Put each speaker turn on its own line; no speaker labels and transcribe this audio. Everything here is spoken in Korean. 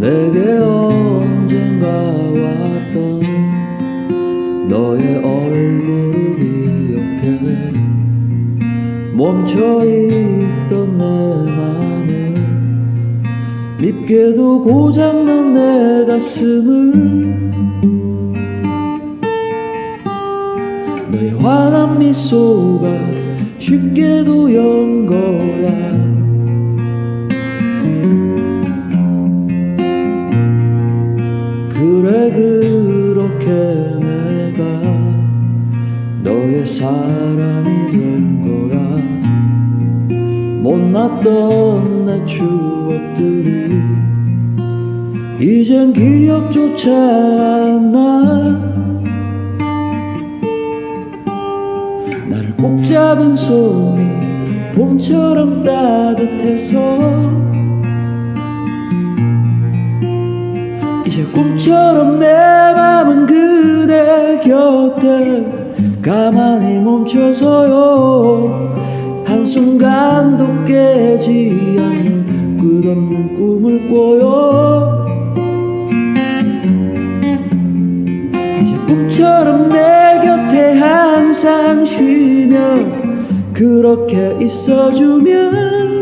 내게 언젠가 왔던 너의 얼굴을 기억해. 멈춰있던 내 맘을 밉게도 고장난 내 가슴을. 너의 환한 미소가 쉽게도 연거 사람이 된 거야. 못났던 내 추억들이 이젠 기억조차 안나. 나를 꼭 잡은 손이 봄처럼 따뜻해서 이제 꿈처럼 내 맘은 그대 곁에 가만히 멈춰서요. 한순간도 깨지 않는 끝없는 꿈을 꿔요. 이제 꿈처럼 내 곁에 항상 쉬며 그렇게 있어주면